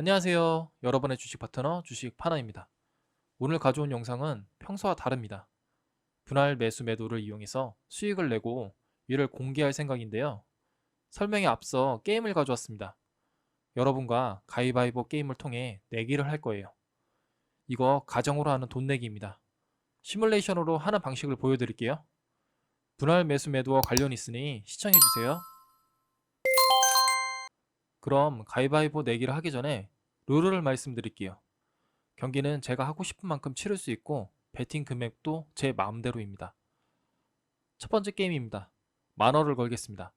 안녕하세요. 여러분의 주식 파트너 주식 파나입니다. 오늘 가져온 영상은 평소와 다릅니다. 분할 매수 매도를 이용해서 수익을 내고 이를 공개할 생각인데요. 설명에 앞서 게임을 가져왔습니다. 여러분과 가위바위보 게임을 통해 내기를 할 거예요. 이거 가정으로 하는 돈 내기입니다. 시뮬레이션으로 하는 방식을 보여드릴게요. 분할 매수 매도와 관련 있으니 시청해주세요. 그럼 가위바위보 내기를 하기 전에 룰을 말씀드릴게요. 경기는 제가 하고 싶은 만큼 치를 수 있고 배팅 금액도 제 마음대로입니다. 첫 번째 게임입니다. 만원을 걸겠습니다.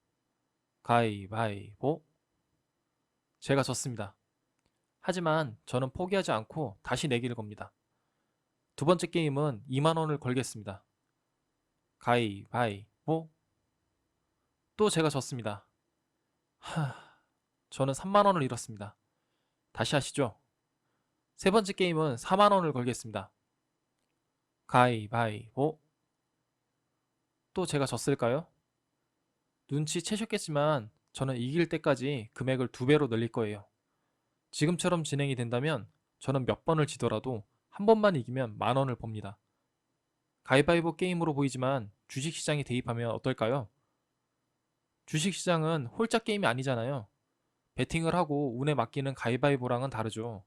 가위바위보 제가 졌습니다. 하지만 저는 포기하지 않고 다시 내기를 겁니다. 두 번째 게임은 2만원을 걸겠습니다. 가위바위보 또 제가 졌습니다. 하... 저는 3만 원을 잃었습니다. 다시 하시죠. 세 번째 게임은 4만 원을 걸겠습니다. 가위바위보 또 제가 졌을까요? 눈치 채셨겠지만 저는 이길 때까지 금액을 두 배로 늘릴 거예요. 지금처럼 진행이 된다면 저는 몇 번을 지더라도 한 번만 이기면 만 원을 법니다. 가위바위보 게임으로 보이지만 주식시장에 대입하면 어떨까요? 주식시장은 홀짝 게임이 아니잖아요. 베팅을 하고 운에 맡기는 가위바위보랑은 다르죠.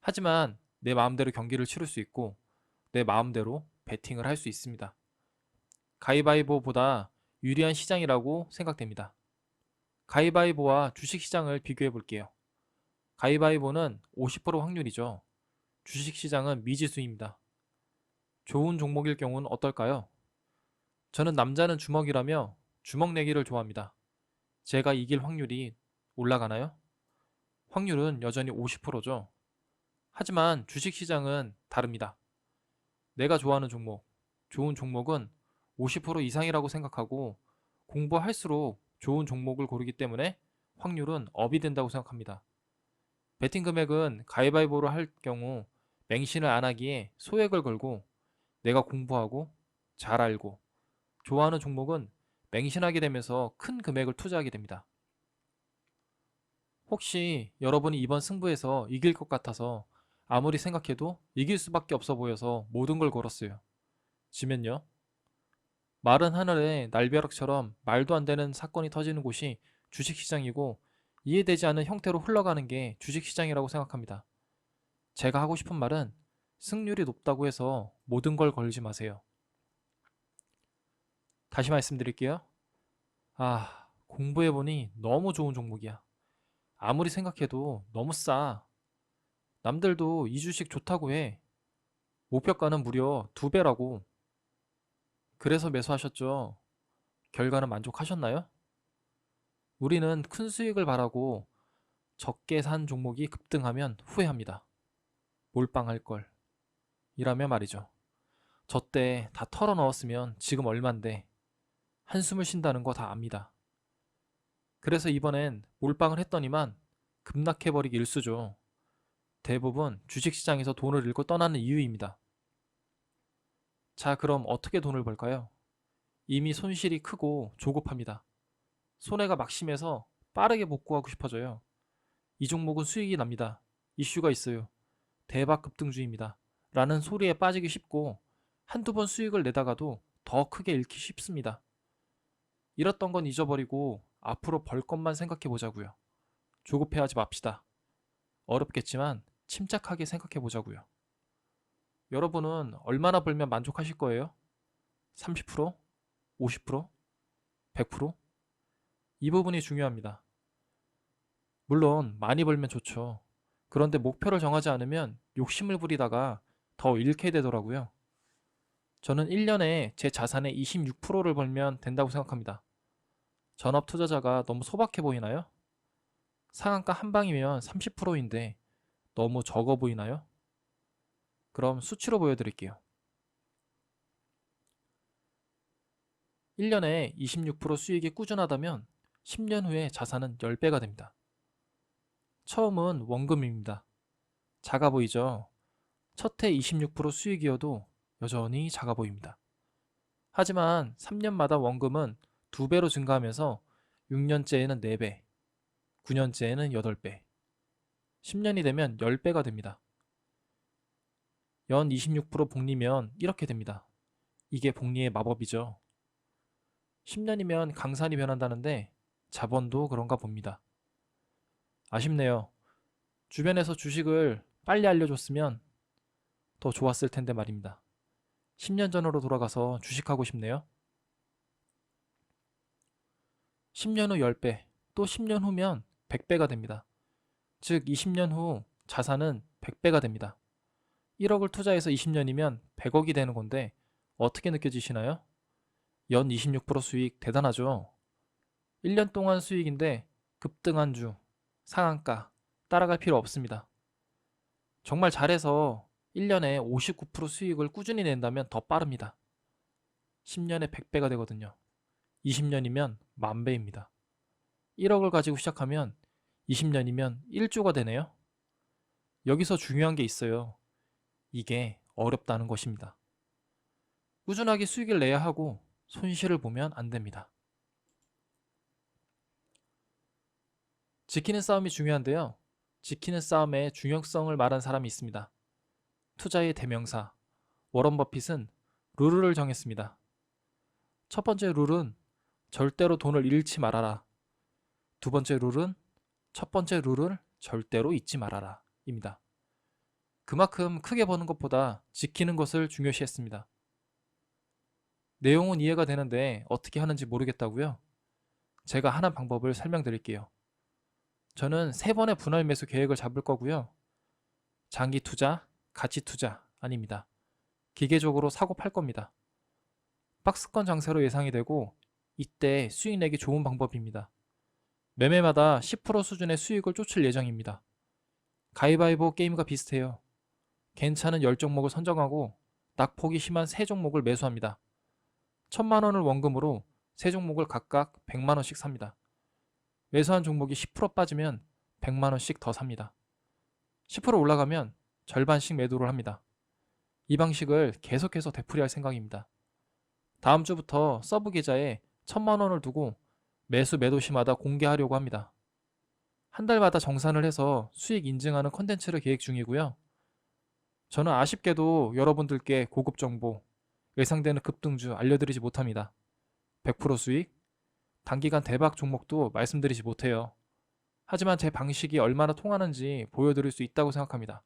하지만 내 마음대로 경기를 치를 수 있고 내 마음대로 베팅을 할 수 있습니다. 가위바위보보다 유리한 시장이라고 생각됩니다. 가위바위보와 주식시장을 비교해 볼게요. 가위바위보는 50% 확률이죠. 주식시장은 미지수입니다. 좋은 종목일 경우는 어떨까요? 저는 남자는 주먹이라며 주먹 내기를 좋아합니다. 제가 이길 확률이 올라가나요? 확률은 여전히 50%죠. 하지만 주식시장은 다릅니다. 내가 좋아하는 종목, 좋은 종목은 50% 이상이라고 생각하고 공부할수록 좋은 종목을 고르기 때문에 확률은 업이 된다고 생각합니다. 베팅 금액은 가위바위보로 할 경우 맹신을 안 하기에 소액을 걸고 내가 공부하고 잘 알고 좋아하는 종목은 맹신하게 되면서 큰 금액을 투자하게 됩니다. 혹시 여러분이 이번 승부에서 이길 것 같아서 아무리 생각해도 이길 수밖에 없어 보여서 모든 걸 걸었어요. 지면요? 마른 하늘에 날벼락처럼 말도 안 되는 사건이 터지는 곳이 주식시장이고 이해되지 않는 형태로 흘러가는 게 주식시장이라고 생각합니다. 제가 하고 싶은 말은 승률이 높다고 해서 모든 걸 걸지 마세요. 다시 말씀드릴게요. 아, 공부해보니 너무 좋은 종목이야. 아무리 생각해도 너무 싸. 남들도 이 주식 좋다고 해. 목표가는 무려 두 배라고. 그래서 매수하셨죠. 결과는 만족하셨나요? 우리는 큰 수익을 바라고 적게 산 종목이 급등하면 후회합니다. 몰빵할 걸. 이라며 말이죠. 저 때 다 털어 넣었으면 지금 얼만데 한숨을 쉰다는 거 다 압니다. 그래서 이번엔 몰빵을 했더니만 급락해버리기 일수죠. 대부분 주식시장에서 돈을 잃고 떠나는 이유입니다. 자, 그럼 어떻게 돈을 벌까요? 이미 손실이 크고 조급합니다. 손해가 막심해서 빠르게 복구하고 싶어져요. 이 종목은 수익이 납니다. 이슈가 있어요. 대박 급등주입니다. 라는 소리에 빠지기 쉽고 한두 번 수익을 내다가도 더 크게 잃기 쉽습니다. 잃었던 건 잊어버리고 앞으로 벌 것만 생각해 보자고요. 조급해하지 맙시다. 어렵겠지만 침착하게 생각해 보자고요. 여러분은 얼마나 벌면 만족하실 거예요? 30%? 50%? 100%? 이 부분이 중요합니다. 물론 많이 벌면 좋죠. 그런데 목표를 정하지 않으면 욕심을 부리다가 더 잃게 되더라고요. 저는 1년에 제 자산의 26%를 벌면 된다고 생각합니다. 전업 투자자가 너무 소박해 보이나요? 상한가 한 방이면 30%인데 너무 적어 보이나요? 그럼 수치로 보여드릴게요. 1년에 26% 수익이 꾸준하다면 10년 후에 자산은 10배가 됩니다. 처음은 원금입니다. 작아 보이죠? 첫 해 26% 수익이어도 여전히 작아 보입니다. 하지만 3년마다 원금은 2배로 증가하면서 6년째에는 4배, 9년째에는 8배, 10년이 되면 10배가 됩니다. 연 26% 복리면 이렇게 됩니다. 이게 복리의 마법이죠. 10년이면 강산이 변한다는데 자본도 그런가 봅니다. 아쉽네요. 주변에서 주식을 빨리 알려줬으면 더 좋았을 텐데 말입니다. 10년 전으로 돌아가서 주식하고 싶네요. 10년 후 10배, 또 10년 후면 100배가 됩니다. 즉 20년 후 자산은 100배가 됩니다. 1억을 투자해서 20년이면 100억이 되는 건데 어떻게 느껴지시나요? 연 26% 수익 대단하죠? 1년 동안 수익인데 급등한 주, 상한가 따라갈 필요 없습니다. 정말 잘해서 1년에 59% 수익을 꾸준히 낸다면 더 빠릅니다. 10년에 100배가 되거든요. 20년이면 만 배입니다. 1억을 가지고 시작하면 20년이면 1조가 되네요. 여기서 중요한 게 있어요. 이게 어렵다는 것입니다. 꾸준하게 수익을 내야 하고 손실을 보면 안 됩니다. 지키는 싸움이 중요한데요. 지키는 싸움의 중요성을 말한 사람이 있습니다. 투자의 대명사 워런 버핏은 룰을 정했습니다. 첫 번째 룰은 절대로 돈을 잃지 말아라. 두 번째 룰은 첫 번째 룰을 절대로 잊지 말아라. 입니다. 그만큼 크게 버는 것보다 지키는 것을 중요시했습니다. 내용은 이해가 되는데 어떻게 하는지 모르겠다고요? 제가 하는 방법을 설명드릴게요. 저는 세 번의 분할 매수 계획을 잡을 거고요. 장기 투자, 가치 투자 아닙니다. 기계적으로 사고 팔 겁니다. 박스권 장세로 예상이 되고 이때 수익 내기 좋은 방법입니다. 매매마다 10% 수준의 수익을 쫓을 예정입니다. 가위바위보 게임과 비슷해요. 괜찮은 10종목을 선정하고 낙폭이 심한 3종목을 매수합니다. 1000만 원을 원금으로 3종목을 각각 100만 원씩 삽니다. 매수한 종목이 10% 빠지면 100만 원씩 더 삽니다. 10% 올라가면 절반씩 매도를 합니다. 이 방식을 계속해서 되풀이할 생각입니다. 다음 주부터 서브 계좌에 1000만 원을 두고 매수 매도 시마다 공개하려고 합니다. 한 달마다 정산을 해서 수익 인증하는 컨텐츠를 계획 중이고요. 저는 아쉽게도 여러분들께 고급 정보, 예상되는 급등주 알려드리지 못합니다. 100% 수익, 단기간 대박 종목도 말씀드리지 못해요. 하지만 제 방식이 얼마나 통하는지 보여드릴 수 있다고 생각합니다.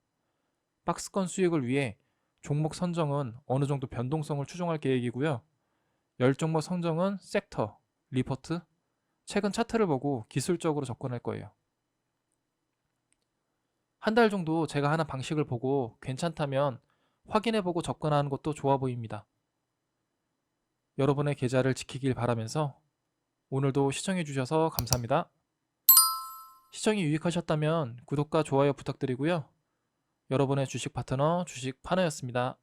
박스권 수익을 위해 종목 선정은 어느 정도 변동성을 추종할 계획이고요. 열 종목 선정은 섹터, 리포트, 최근 차트를 보고 기술적으로 접근할 거예요. 한 달 정도 제가 하는 방식을 보고 괜찮다면 확인해보고 접근하는 것도 좋아 보입니다. 여러분의 계좌를 지키길 바라면서 오늘도 시청해주셔서 감사합니다. 시청이 유익하셨다면 구독과 좋아요 부탁드리고요. 여러분의 주식 파트너 주식 파너였습니다.